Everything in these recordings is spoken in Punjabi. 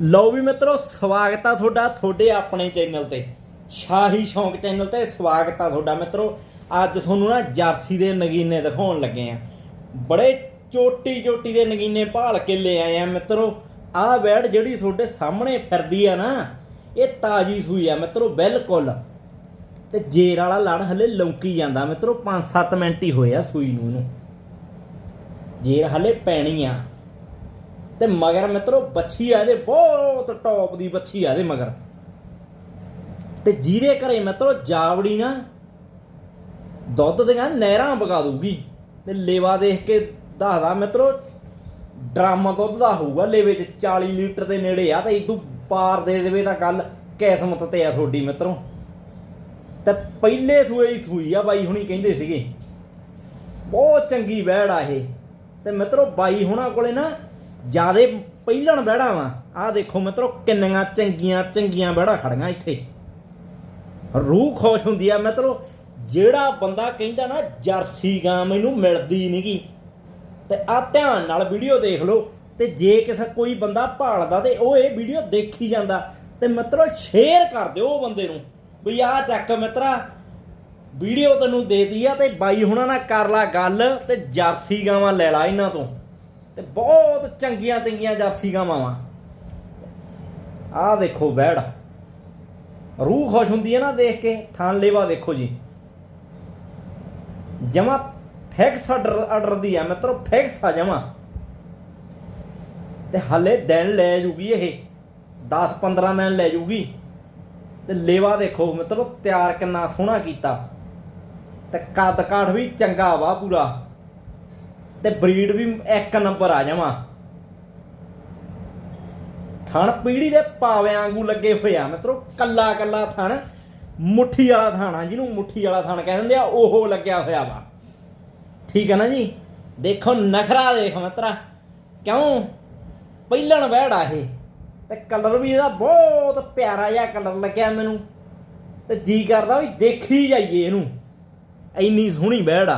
ਲਓ ਵੀ ਮਿੱਤਰੋ, ਸਵਾਗਤ ਆ ਤੁਹਾਡਾ, ਤੁਹਾਡੇ ਆਪਣੇ ਚੈਨਲ ਤੇ। ਸ਼ਾਹੀ ਸ਼ੌਂਕ ਚੈਨਲ ਤੇ ਸਵਾਗਤ ਆ ਤੁਹਾਡਾ ਮਿੱਤਰੋ। ਅੱਜ ਤੁਹਾਨੂੰ ਨਾ ਜਰਸੀ ਦੇ ਨਗੀਨੇ ਦਿਖਾਉਣ ਲੱਗੇ ਆ। ਬੜੇ ਚੋਟੀ ਚੋਟੀ ਦੇ ਨਗੀਨੇ ਭਾਲ ਕੇ ਲੈ ਆਏ ਆ ਮਿੱਤਰੋ। ਆਹ ਬੈੜ ਜਿਹੜੀ ਤੁਹਾਡੇ ਸਾਹਮਣੇ ਫਿਰਦੀ ਆ ਨਾ, ਇਹ ਤਾਜੀ ਸੂਈ ਆ ਮਿੱਤਰੋ, ਬਿਲਕੁਲ। ਤੇ ਜੇਰ ਵਾਲਾ ਲੜ ਹਲੇ ਲੌਂਕੀ ਜਾਂਦਾ ਮਿੱਤਰੋ 5-7 ਮਿੰਟ ਹੀ ਹੋਏ ਆ ਸੂਈ ਨੂੰ ਇਹਨੂੰ। ਜੇਰ ਹਲੇ ਪੈਣੀ ਆ। ਤੇ ਮਗਰ ਮਿੱਤਰੋ, ਬੱਛੀ ਆ ਇਹਦੇ, ਬਹੁਤ ਟੌਪ ਦੀ ਬੱਛੀ ਆ ਇਹਦੇ ਮਗਰ। ਤੇ ਜਿਹਦੇ ਘਰੇ ਮਿੱਤਰੋ, ਜਾਵੜੀ ਨਾ, ਦੁੱਧ ਦੀਆਂ ਨਹਿਰਾਂ ਵਗਾ ਦੂਗੀ ਤੇ ਲੇਵਾ ਦੇਖ ਕੇ ਦੱਸਦਾ, ਮਿੱਤਰੋ, ਡਰਮ ਦੁੱਧ ਦਾ ਹੋਊਗਾ ਲੇਵੇ ਚ 40 ਲੀਟਰ ਦੇ ਨੇੜੇ ਆ, ਤੇ ਇਦੋਂ ਪਾਰ ਦੇ ਦੇਵੇ ਤਾਂ ਗੱਲ ਕਿਸਮਤ ਤੇ ਆ ਤੁਹਾਡੀ ਮਿੱਤਰੋ। ਤੇ ਪਹਿਲੇ ਸੂਏ ਹੀ ਸੂਈ ਆ ਬਾਈ ਹੁਣੀ ਕਹਿੰਦੇ ਸੀਗੇ। ਬਹੁਤ ਚੰਗੀ ਵਹਿੜ ਆ ਇਹ। ਤੇ ਮਿੱਤਰੋ, ਬਾਈ ਹੁਣਾਂ ਕੋਲੇ ਨਾ ਜਿਆਦੇ ਪਹਿਲਣ ਬਹਿੜਾ ਵਾ। ਆਹ ਦੇਖੋ ਮਿੱਤਰੋ, ਕਿੰਨੀਆਂ ਚੰਗੀਆਂ ਚੰਗੀਆਂ ਵਹਿੜਾਂ ਖੜੀਆਂ ਇੱਥੇ। ਰੂਹ ਖੁਸ਼ ਹੁੰਦੀ ਆ ਮਿੱਤਰੋ, ਜਿਹੜਾ ਬੰਦਾ ਕਹਿੰਦਾ ਨਾ, ਜਰਸੀ ਗਾਂ ਮੈਨੂੰ ਮਿਲਦੀ ਨਹੀਂਗੀ ਤੇ ਆ ਧਿਆਨ ਨਾਲ ਵੀਡੀਓ ਦੇਖ ਲਓ। ਤੇ ਜੇ ਕਿਸੇ ਕੋਈ ਬੰਦਾ ਭਾਲਦਾ ਤੇ ਉਹ ਇਹ ਵੀਡੀਓ ਦੇਖੀ ਜਾਂਦਾ। ਤੇ ਮਿੱਤਰੋ ਸ਼ੇਅਰ ਕਰ ਦਿਓ ਉਹ ਬੰਦੇ ਨੂੰ। ਵੀ ਆਹ ਚੱਕ ਮਿੱਤਰਾ, ਵੀਡੀਓ ਤੈਨੂੰ ਦੇਤੀ ਆ ਤੇ ਬਾਈ ਹੁਣਾਂ ਨਾਲ ਕਰ ਲਾ ਗੱਲ ਤੇ ਜਰਸੀ ਗਾਵਾਂ ਲੈ ਲਾ ਇਹਨਾਂ ਤੋਂ। ਤੇ ਬਹੁਤ ਚੰਗੀਆਂ ਚੰਗੀਆਂ ਜਰਸੀ ਗਾਵਾਂ। ਵਾ ਆਹ ਦੇਖੋ ਬੈੜ। ਰੂਹ ਖੁਸ਼ ਹੁੰਦੀ ਹੈ ਨਾ ਦੇਖ ਕੇ, ਥਾਂ ਲੇਵਾ ਦੇਖੋ ਜੀ। ਜਮਾ ਫਿਕਸ ਆਰਡਰ ਆਰਡਰ ਦੀ ਆ ਮਿੱਤਰੋ, ਫਿਕਸ ਆ ਜਮਾ। ਤੇ ਹਲੇ ਦਿਨ ਲੈ ਜੂਗੀ ਇਹ 10 15 ਦਿਨ ਲੈ ਜੂਗੀ। ਤੇ ਲੇਵਾ ਦੇਖੋ ਮਿੱਤਰੋ, ਤਿਆਰ ਕਿੰਨਾ ਸੋਹਣਾ ਕੀਤਾ। ਤੇ ਕੱਦ ਕਾਠ ਵੀ ਚੰਗਾ ਵਾ ਪੂਰਾ। ਤੇ ਬਰੀਡ ਵੀ ਇੱਕ ਨੰਬਰ ਆ ਜਾਵਾਂ। ਥਣ ਪੀੜੀ ਦੇ ਪਾਵਿਆਂ ਵਾਂਗੂ ਲੱਗੇ ਹੋਏ ਆ। ਮਿੱਤਰੋ, ਕੱਲਾ ਕੱਲਾ ਥਣ, ਮੁੱਠੀ ਵਾਲਾ ਥਾਣਾ ਜਿਹਨੂੰ ਮੁੱਠੀ ਵਾਲਾ ਥਣ ਕਹਿੰਦੇ ਹੁੰਦੇ ਆ, ਉਹ ਲੱਗਿਆ ਹੋਇਆ ਵਾ। ਠੀਕ ਹੈ ਨਾ ਜੀ? ਦੇਖੋ ਨਖਰਾ ਦੇਖ ਮਿੱਤਰਾ। ਕਿਉਂ? ਪਹਿਲਣ ਵਹਿੜਾ ਇਹ। ਤੇ ਕਲਰ ਵੀ ਇਹਦਾ ਬਹੁਤ ਪਿਆਰਾ ਜਿਹਾ ਕਲਰ ਲੱਗਿਆ ਮੈਨੂੰ। ਤੇ ਜੀ ਕਰਦਾ ਵੀ ਦੇਖੀ ਜਾਈਏ ਇਹਨੂੰ। ਇੰਨੀ ਸੋਹਣੀ ਬੈੜ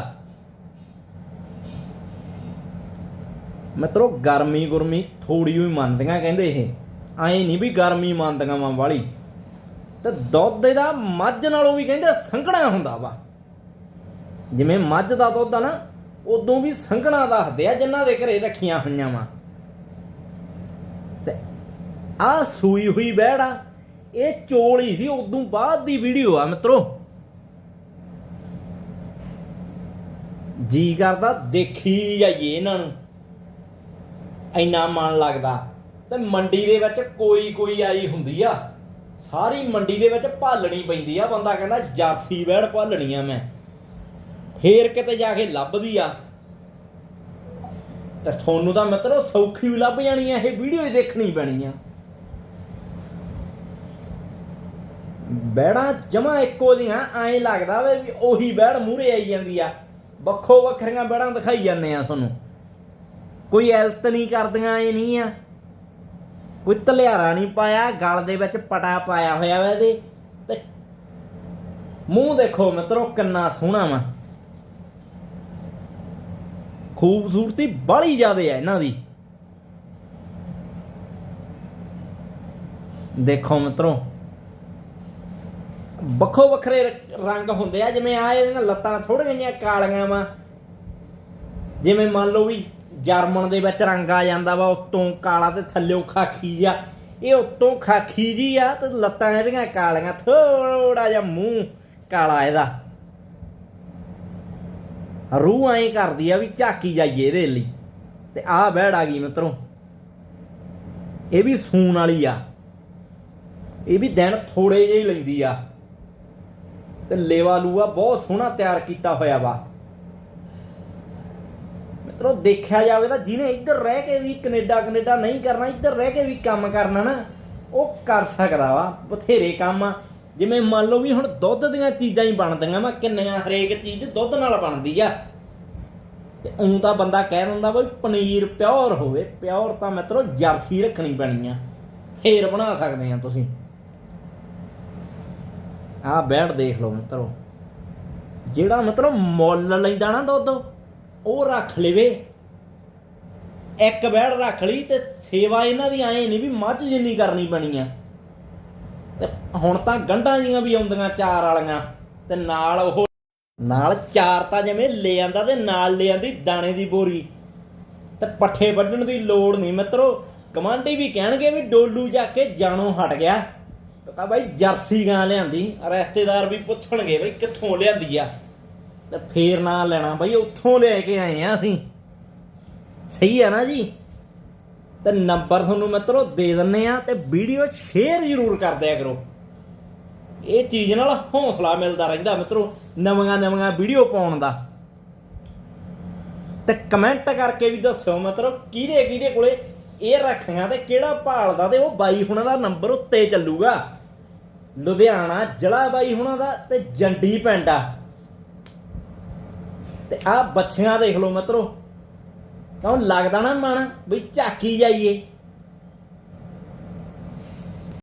ਮਿੱਤਰੋ, ਗਰਮੀ ਗੁਰਮੀ ਥੋੜੀ ਹੋਈ ਮੰਨਦੀਆਂ ਕਹਿੰਦੇ ਇਹ। ਐ ਨਹੀਂ ਵੀ ਗਰਮੀ ਮੰਨਦੀਆਂ ਵਾਂ ਵਾਲੀ। ਤੇ ਦੁੱਧ ਇਹਦਾ ਮੱਝ ਨਾਲੋਂ ਵੀ ਕਹਿੰਦੇ ਸੰਘਣਾ ਹੁੰਦਾ ਵਾ। ਜਿਵੇਂ ਮੱਝ ਦਾ ਦੁੱਧ ਆ ਨਾ, ਉਦੋਂ ਵੀ ਸੰਘਣਾ ਦੱਸਦੇ ਆ ਜਿਨ੍ਹਾਂ ਦੇ ਘਰੇ ਰੱਖੀਆਂ ਹੋਈਆਂ ਵਾ। ਤੇ ਆ ਸੂਈ ਹੋਈ ਬੈੜ ਆ, ਇਹ ਚੋਲ ਹੀ ਸੀ, ਉਦੋਂ ਬਾਅਦ ਦੀ ਵੀਡੀਓ ਆ ਮਿੱਤਰੋ। ਜੀ ਕਰਦਾ ਦੇਖੀ ਜਾਈਏ ਇਹਨਾਂ ਨੂੰ। ਇੰਨਾ ਮਨ ਲੱਗਦਾ। ਤੇ ਮੰਡੀ ਦੇ ਵਿੱਚ ਕੋਈ ਕੋਈ ਆਈ ਹੁੰਦੀ ਆ। ਸਾਰੀ ਮੰਡੀ ਦੇ ਵਿੱਚ ਭਾਲਣੀ ਪੈਂਦੀ ਆ। ਬੰਦਾ ਕਹਿੰਦਾ, ਜਰਸੀ ਵੈੜ ਭਾਲਣੀ ਆ ਮੈਂ। ਫੇਰ ਕਿਤੇ ਜਾ ਕੇ ਲੱਭਦੀ ਆ। ਤੇ ਤੁਹਾਨੂੰ ਤਾਂ ਮਿੱਤਰੋ ਸੌਖੀ ਵੀ ਲੱਭ ਜਾਣੀ ਆ। ਇਹ ਵੀਡੀਓ ਹੀ ਦੇਖਣੀ ਪੈਣੀ ਆ। ਬੈੜਾਂ ਜਮਾ ਇੱਕੋ ਜਿਹੀਆਂ, ਐਂ ਲੱਗਦਾ ਵੇ ਵੀ ਉਹੀ ਬੈੜ ਮੂਹਰੇ ਆਈ ਜਾਂਦੀ ਆ। ਵੱਖੋ ਵੱਖਰੀਆਂ ਬੈੜਾਂ ਦਿਖਾਈ ਜਾਂਦੇ ਆ ਤੁਹਾਨੂੰ। ਕੋਈ ਐਲਤ ਨਹੀਂ ਕਰਦੀਆਂ, ਇਹ ਨਹੀਂ ਆ। ਕੋਈ ਤਲਿਆਰਾ ਨਹੀਂ ਪਾਇਆ, ਗਲ ਦੇ ਵਿੱਚ ਪਟਾ ਪਾਇਆ ਹੋਇਆ ਵਾ ਇਹਦੇ। ਤੇ ਮੂੰਹ ਦੇਖੋ ਮਿੱਤਰੋ, ਕਿੰਨਾ ਸੋਹਣਾ ਵਾ। ਖੂਬਸੂਰਤੀ ਬੜੀ ਜ਼ਿਆਦਾ ਹੈ ਇਹਨਾਂ ਦੀ। ਦੇਖੋ ਮਿੱਤਰੋ, ਵੱਖੋ ਵੱਖਰੇ ਰੰਗ ਹੁੰਦੇ ਆ। ਜਿਵੇਂ ਆ ਇਹਦੀਆਂ ਲੱਤਾਂ ਥੋੜੀਆਂ ਜਿਹੀਆਂ ਕਾਲੀਆਂ ਵਾ। ਜਿਵੇਂ ਮੰਨ ਲਓ ਵੀ ਜਰਮਨ ਦੇ ਵਿੱਚ ਰੰਗ ਆ ਜਾਂਦਾ ਵਾ, ਉੱਤੋਂ ਕਾਲਾ ਤੇ ਥੱਲਿਓਂ ਖਾਖੀ ਜਿਹਾ। ਇਹ ਉੱਤੋਂ ਖਾਖੀ ਜੀ ਆ ਤੇ ਲੱਤਾਂ ਇਹਦੀਆਂ ਕਾਲੀਆਂ ਥੋੜਾ ਜਿਹਾ ਮੂੰਹ ਕਾਲਾ ਇਹਦਾ। ਰੂਹ ਐਂ ਕਰਦੀ ਆ ਵੀ ਝਾਕੀ ਜਾਈਏ ਇਹਦੇ ਲਈ। ਤੇ ਆਹ ਬੈੜ ਆ ਗਈ ਮਿੱਤਰੋ। ਇਹ ਵੀ ਸੂਣ ਵਾਲੀ ਆ। ਇਹ ਵੀ ਦਿਨ ਥੋੜੇ ਜਿਹੇ ਲੈਂਦੀ ਆ। ਤੇ ਲੇਵਾ ਲੂਆ ਬਹੁਤ ਸੋਹਣਾ ਤਿਆਰ ਕੀਤਾ ਹੋਇਆ ਵਾ। ਮਿੱਤਰੋ, ਦੇਖਿਆ ਜਾਵੇ ਤਾਂ ਜਿਹਨੇ ਇੱਧਰ ਰਹਿ ਕੇ ਵੀ ਕੈਨੇਡਾ ਕੈਨੇਡਾ ਨਹੀਂ ਕਰਨਾ, ਇੱਧਰ ਰਹਿ ਕੇ ਵੀ ਕੰਮ ਕਰਨਾ ਨਾ, ਉਹ ਕਰ ਸਕਦਾ ਵਾ, ਬਥੇਰੇ ਕੰਮ ਆ। ਜਿਵੇਂ ਮੰਨ ਲਓ ਵੀ ਹੁਣ ਦੁੱਧ ਦੀਆਂ ਚੀਜ਼ਾਂ ਹੀ ਬਣਦੀਆਂ ਵਾ, ਕਿੰਨੀਆਂ ਹਰੇਕ ਚੀਜ਼ ਦੁੱਧ ਨਾਲ ਬਣਦੀ ਆ। ਤੇ ਉਂ ਤਾਂ ਬੰਦਾ ਕਹਿ ਦਿੰਦਾ ਬਈ ਪਨੀਰ ਪਿਓਰ ਹੋਵੇ, ਪਿਓਰ ਤਾਂ ਮਿੱਤਰੋ ਜਰਸੀ ਰੱਖਣੀ ਪੈਣੀ ਆ। ਫੇਰ ਬਣਾ ਸਕਦੇ ਆ ਤੁਸੀਂ। ਆਹ ਬੈਠ ਦੇਖ ਲਓ ਮਿੱਤਰੋ। ਜਿਹੜਾ ਮਤਲਬ ਮੁੱਲ ਲੈਂਦਾ ਨਾ ਦੁੱਧ ਉਹ ਰੱਖ ਲਵੇ। ਇੱਕ ਬੈੜ ਰੱਖ ਲਈ ਤੇ ਸੇਵਾ ਇਹਨਾਂ ਦੀ ਐ ਨਹੀਂ ਵੀ ਮੱਝ ਜਿੰਨੀ ਕਰਨੀ ਪੈਣੀ ਆ। ਤੇ ਹੁਣ ਤਾਂ ਗੰਢਾਂ ਜੀਆਂ ਵੀ ਆਉਂਦੀਆਂ ਚਾਰ ਵਾਲੀਆਂ ਤੇ ਨਾਲ ਉਹ ਨਾਲ ਚਾਰ ਤਾਂ ਜਿਵੇਂ ਲੈ ਆਂਦਾ ਤੇ ਨਾਲ ਲੈ ਆਂਦੀ ਦਾਣੇ ਦੀ ਬੋਰੀ। ਤੇ ਪੱਠੇ ਵੱਢਣ ਦੀ ਲੋੜ ਨਹੀਂ ਮਿੱਤਰੋ। ਕਮਾਂਡੀ ਵੀ ਕਹਿਣਗੇ ਵੀ ਡੋਲੂ ਜਾ ਕੇ ਜਾਣੋਂ ਹਟ ਗਿਆ। ਤਾਂ ਬਾਈ ਜਰਸੀ ਗਾਂ ਲਿਆਂਦੀ, ਰਿਸ਼ਤੇਦਾਰ ਵੀ ਪੁੱਛਣਗੇ ਬਈ ਕਿੱਥੋਂ ਲਿਆਂਦੀ ਆ। ਤੇ ਫੇਰ ਨਾ ਲੈਣਾ ਬਈ, ਉੱਥੋਂ ਲੈ ਕੇ ਆਏ ਆ ਅਸੀਂ। ਸਹੀ ਆ ਨਾ ਜੀ? ਤੇ ਨੰਬਰ ਤੁਹਾਨੂੰ ਮਿੱਤਰੋ ਦੇ ਦਿੰਨੇ ਆ ਤੇ ਵੀਡੀਓ ਸ਼ੇਅਰ ਜ਼ਰੂਰ ਕਰ ਦਿਆ ਕਰੋ। ਇਹ ਚੀਜ਼ ਨਾਲ ਹੌਸਲਾ ਮਿਲਦਾ ਰਹਿੰਦਾ ਮਿੱਤਰੋ, ਨਵੀਆਂ ਨਵੀਆਂ ਵੀਡੀਓ ਪਾਉਣ ਦਾ। ਤੇ ਕਮੈਂਟ ਕਰਕੇ ਵੀ ਦੱਸਿਓ ਮਤਲਬ ਕਿਹਦੇ ਕਿਹਦੇ ਕੋਲੇ ਇਹ ਰੱਖੀਆਂ ਤੇ ਕਿਹੜਾ ਭਾਲਦਾ ਤੇ ਉਹ ਬਾਈ ਹੁਣਾਂ ਦਾ ਨੰਬਰ ਉੱਤੇ ਚੱਲੂਗਾ। ਲੁਧਿਆਣਾ ਜ਼ਿਲ੍ਹਾ ਬਾਈ ਹੁਣਾਂ ਦਾ ਤੇ ਜੰਡੀ ਪਿੰਡ ਆ। ਤੇ ਆ ਬੱਚੀਆਂ ਦੇਖ ਲਓ ਮਿੱਤਰੋ ਕਿਉਂ ਲੱਗਦਾ ਨਾ ਮਨ ਵੀ ਝਾਕੀ ਜਾਈਏ।